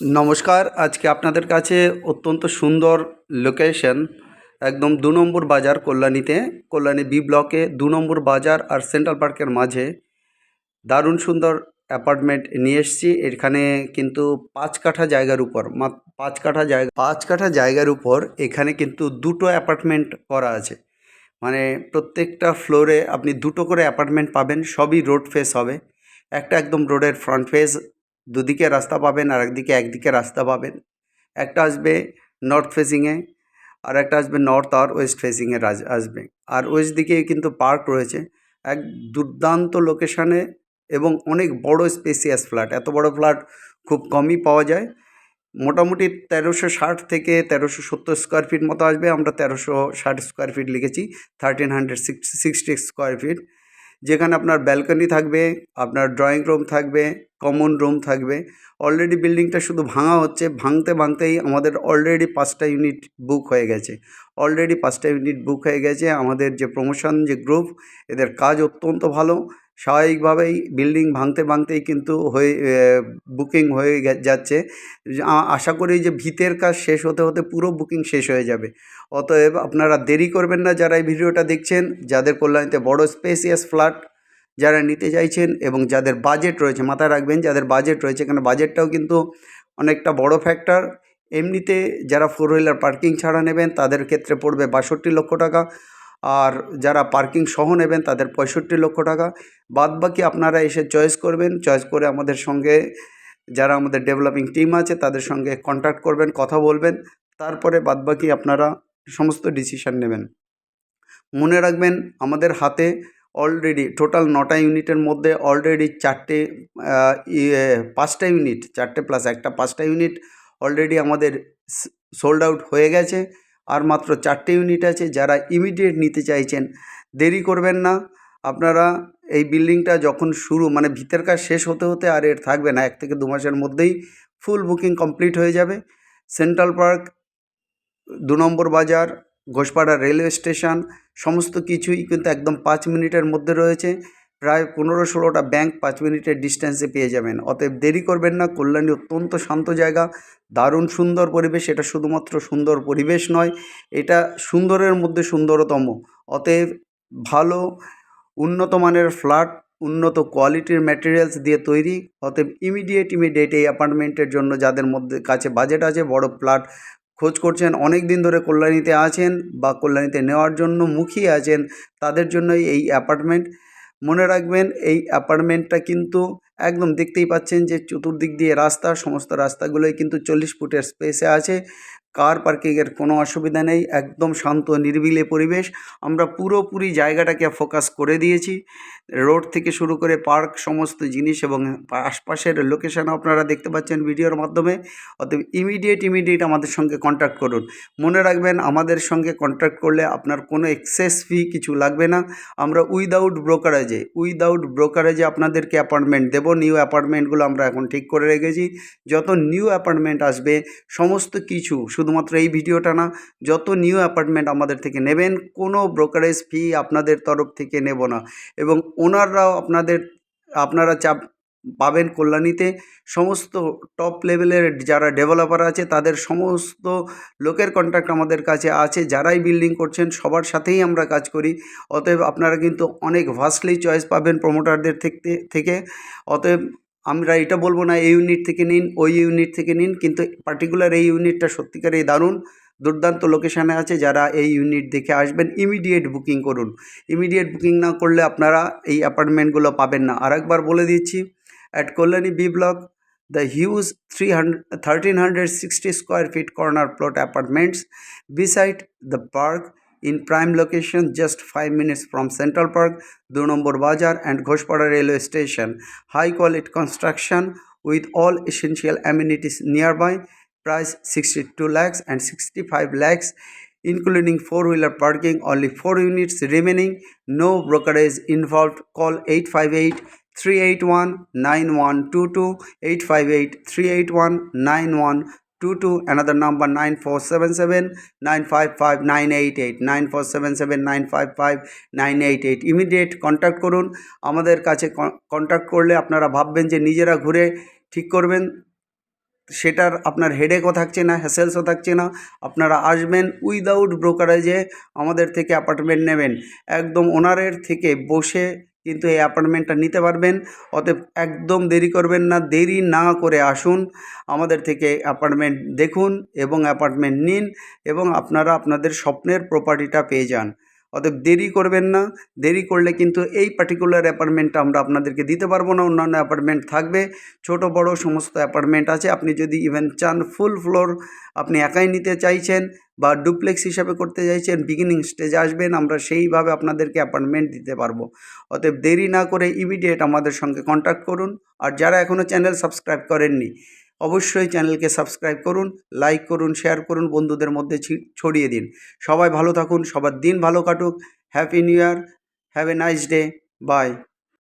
নমস্কার, আজকে আপনাদের কাছে অত্যন্ত সুন্দর লোকেশন একদম দু নম্বর বাজার কল্যাণীতে, কল্যাণী বি ব্লকে দু নম্বর বাজার আর সেন্ট্রাল পার্কের মাঝে দারুণ সুন্দর অ্যাপার্টমেন্ট নিয়ে এসছি। এখানে কিন্তু পাঁচ কাঠা জায়গার উপর পাঁচ কাঠা জায়গা, পাঁচ কাঠা জায়গার উপর এখানে কিন্তু দুটো অ্যাপার্টমেন্ট করা আছে। মানে প্রত্যেকটা ফ্লোরে আপনি দুটো করে অ্যাপার্টমেন্ট পাবেন, সবই রোড ফেস হবে। একটা একদম রোডের ফ্রন্ট ফেস দুদিকে রাস্তা পাবেন আর একদিকে একদিকে রাস্তা পাবেন। একটা আসবে নর্থ ফেসিংয়ে আর একটা আসবে নর্থ আর ওয়েস্ট ফেসিংয়ে আসবে। আর ওয়েস্ট দিকে কিন্তু পার্ক রয়েছে। এক দুর্দান্ত লোকেশানে এবং অনেক বড় স্পেসিয়াস ফ্ল্যাট এত বড় ফ্ল্যাট খুব কমই পাওয়া যায়। মোটামুটি তেরোশো ষাট থেকে তেরোশো সত্তর স্কোয়ার ফিট মতো আসবে। আমরা তেরোশো ষাট স্কোয়ার ফিট লিখেছি। Thirteen hundred sixty square feet যেখানে আপনার ব্যালকনি থাকবে, আপনার ড্রয়িং রুম থাকবে কমন রুম থাকবে। অলরেডি বিল্ডিংটা শুধু ভাঙা হচ্ছে, ভাঙতে ভাঙতেই আমাদের অলরেডি পাঁচটা ইউনিট বুক হয়ে গেছে। অলরেডি পাঁচটা ইউনিট বুক হয়ে গেছে, আমাদের যে প্রমোশন যে গ্রুপ এদের কাজ অত্যন্ত ভালো। স্বাভাবিকভাবেই বিল্ডিং ভাঙতে ভাঙতেই কিন্তু হয়ে বুকিং হয়ে যাচ্ছে। আশা করি যে ভিতের কাজ শেষ হতে হতে পুরো বুকিং শেষ হয়ে যাবে। অতএব আপনারা দেরি করবেন না যারা এই ভিডিওটা দেখছেন। যাদের কল্যাণীতে বড় স্পেসিয়াস ফ্ল্যাট যারা নিতে চাইছেন এবং যাদের বাজেট রয়েছে, মাথায় রাখবেন যাদের বাজেট রয়েছে কারণ বাজেটটাও কিন্তু অনেকটা বড় ফ্যাক্টর এমনিতে যারা ফোর হুইলার পার্কিং ছাড়া নেবেন, তাদের ক্ষেত্রে পড়বে বাষট্টি লক্ষ টাকা। আর যারা পার্কিং সহ নেবেন, তাদের পঁয়ষট্টি লক্ষ টাকা। বাদ বাকি আপনারা এসে চয়েস করবেন চয়েস করে আমাদের সঙ্গে যারা আমাদের ডেভেলপিং টিম আছে, তাদের সঙ্গে কন্ট্যাক্ট করবেন, কথা বলবেন। তারপরে বাদবাকি আপনারা সমস্ত ডিসিশান নেবেন। মনে রাখবেন, আমাদের হাতে অলরেডি টোটাল নটা ইউনিটের মধ্যে অলরেডি চারটে ইয়ে পাঁচটা ইউনিট, চারটে প্লাস একটা পাঁচটা ইউনিট অলরেডি আমাদের সোল্ড আউট হয়ে গেছে। আর মাত্র চারটে ইউনিট আছে যারা ইমিডিয়েট নিতে চাইছেন, দেরি করবেন না। আপনারা এই বিল্ডিংটা যখন শুরু মানে ভিতের কাজ শেষ হতে হতে আর এর থাকবে না, এক থেকে দু মাসের মধ্যেই ফুল বুকিং কমপ্লিট হয়ে যাবে। সেন্ট্রাল পার্ক দু নম্বর বাজার ঘোষপাড়া রেলওয়ে স্টেশন, সমস্ত কিছুই কিন্তু একদম পাঁচ মিনিটের মধ্যে রয়েছে। প্রায় পনেরো ষোলোটা ব্যাংক পাঁচ মিনিটের ডিস্টেন্সে পেয়ে যাবেন। অতএব দেরি করবেন না, কল্যাণী অত্যন্ত শান্ত জায়গা, দারুণ সুন্দর পরিবেশ, এটা শুধুমাত্র সুন্দর পরিবেশ নয়, এটা সুন্দরের মধ্যে সুন্দরতম। অতএব ভালো, উন্নত মানের ফ্ল্যাট, উন্নত কোয়ালিটির ম্যাটেরিয়ালস দিয়ে তৈরি, অতএব ইমিডিয়েট ইমিডিয়েট এই অ্যাপার্টমেন্টের জন্য যাদের মধ্যে কাছে বাজেট আছে, বড় ফ্ল্যাট খোঁজ করছেন, অনেক দিন ধরে কল্যাণীতে আছেন বা কল্যাণীতে নেওয়ার জন্য মুখিয়ে আছেন, তাদের জন্যই এই অ্যাপার্টমেন্ট। মনে রাখবেন, এই অ্যাপার্টমেন্টটা কিন্তু একদম দেখতেই পাচ্ছেন যে চতুর্দিক দিয়ে রাস্তা, সমস্ত রাস্তাগুলোই কিন্তু চল্লিশ ফুটের স্পেসে আছে। কার পার্কিংয়ের কোনো অসুবিধা নেই, একদম শান্ত, নিরিবিলি পরিবেশ। আমরা পুরোপুরি জায়গাটাকে ফোকাস করে দিয়েছি। রোড থেকে শুরু করে পার্ক সমস্ত জিনিস এবং আশপাশের লোকেশন আপনারা দেখতে পাচ্ছেন ভিডিওর মাধ্যমে। অতএব ইমিডিয়েট ইমিডিয়েট আমাদের সঙ্গে কন্ট্যাক্ট করুন। মনে রাখবেন, আমাদের সঙ্গে কন্ট্যাক্ট করলে আপনার কোনো এক্সেস ফি কিছু লাগবে না। আমরা উইদাউট ব্রোকারেজে উইদাউট ব্রোকারেজে আপনাদেরকে অ্যাপার্টমেন্ট দেবো। নিউ অ্যাপার্টমেন্টগুলো আমরা এখন ঠিক করে রেখেছি। যত নিউ অ্যাপার্টমেন্ট আসবে, সমস্ত কিছু শুধুমাত্র এই ভিডিওটা না, যত নিউ অ্যাপার্টমেন্ট আমাদের থেকে নেবেন, কোনো ব্রোকারেজ ফি আপনাদের তরফ থেকে নেব না। এবং ওনাররাও আপনাদের, আপনারা চাপ পাবেন কল্যাণীতে, সমস্ত টপ লেভেলের যারা ডেভেলপার আছে, তাদের সমস্ত লোকের কন্ট্যাক্ট আমাদের কাছে আছে, যারাই বিল্ডিং করছেন, সবার সাথেই আমরা কাজ করি। অতএব আপনারা কিন্তু অনেক ভাস্টলি চয়েস পাবেন প্রমোটারদের থেকে। অতএব আমরা এটা বলব না, এই ইউনিট থেকে নিন, ওই ইউনিট থেকে নিন, কিন্তু পার্টিকুলার এই ইউনিটটা সত্যিকারেই দারুণ। দুর্দান্ত লোকেশানে আছে, যারা এই ইউনিট দেখে আসবেন ইমিডিয়েট বুকিং করুন। ইমিডিয়েট বুকিং না করলে আপনারা এই অ্যাপার্টমেন্টগুলো পাবেন না। আরেকবার বলে দিচ্ছি at Kalyani B block the huge 300 1360 square feet corner plot apartments, beside the park in prime location just 5 minutes from central park do number bazaar and ghoshpada railway station. High quality construction with all essential amenities nearby. Price 62 lakhs and 65 lakhs including four wheeler parking only 4 units remaining. No brokerage involved. Call 858 381 9122 858 381 9122 another number 9477 955 988 9477 955 988 immediate contact করুন। আমাদের কাছে contact করলে আপনারা ভাববেন যে নিজেরা ঘুরে ঠিক করবেন। সেটার আপনার হেডেকও থাকছে না হ্যাসেলসও থাকছে না। আপনারা আসবেন উইদাউট ব্রোকারেজে আমাদের থেকে অ্যাপার্টমেন্ট নেবেন। একদম ওনারের থেকে বসে কিন্তু এই অ্যাপার্টমেন্টটা নিতে পারবেন। অতএব একদম দেরি করবেন না, দেরি না করে আসুন, আমাদের থেকে অ্যাপার্টমেন্ট দেখুন এবং অ্যাপার্টমেন্ট নিন এবং আপনারা আপনাদের স্বপ্নের প্রপার্টিটা পেয়ে যান। অতএব দেরি করবেন না। দেরি করলে কিন্তু এই পার্টিকুলার অ্যাপার্টমেন্টটা আমরা আপনাদেরকে দিতে পারব না। অন্যান্য অ্যাপার্টমেন্ট থাকবে। ছোট, বড় সমস্ত অ্যাপার্টমেন্ট আছে। আপনি যদি ইভেন চান ফুল ফ্লোর আপনি একাই নিতে চাইছেন বা ডুপ্লেক্স হিসাবে করতে চাইছেন বিগিনিং স্টেজে আসবেন, আমরা সেইভাবে আপনাদেরকে অ্যাপার্টমেন্ট দিতে পারব। অতএব দেরি না করে ইমিডিয়েট আমাদের সঙ্গে কন্ট্যাক্ট করুন। আর যারা এখনও চ্যানেল সাবস্ক্রাইব করেননি অবশ্যই চ্যানেলকে সাবস্ক্রাইব করুন, লাইক করুন, শেয়ার করুন বন্ধুদের মধ্যে ছড়িয়ে দিন। সবাই ভালো থাকুন, সবার দিন ভালো কাটুক। Happy new year have a nice day bye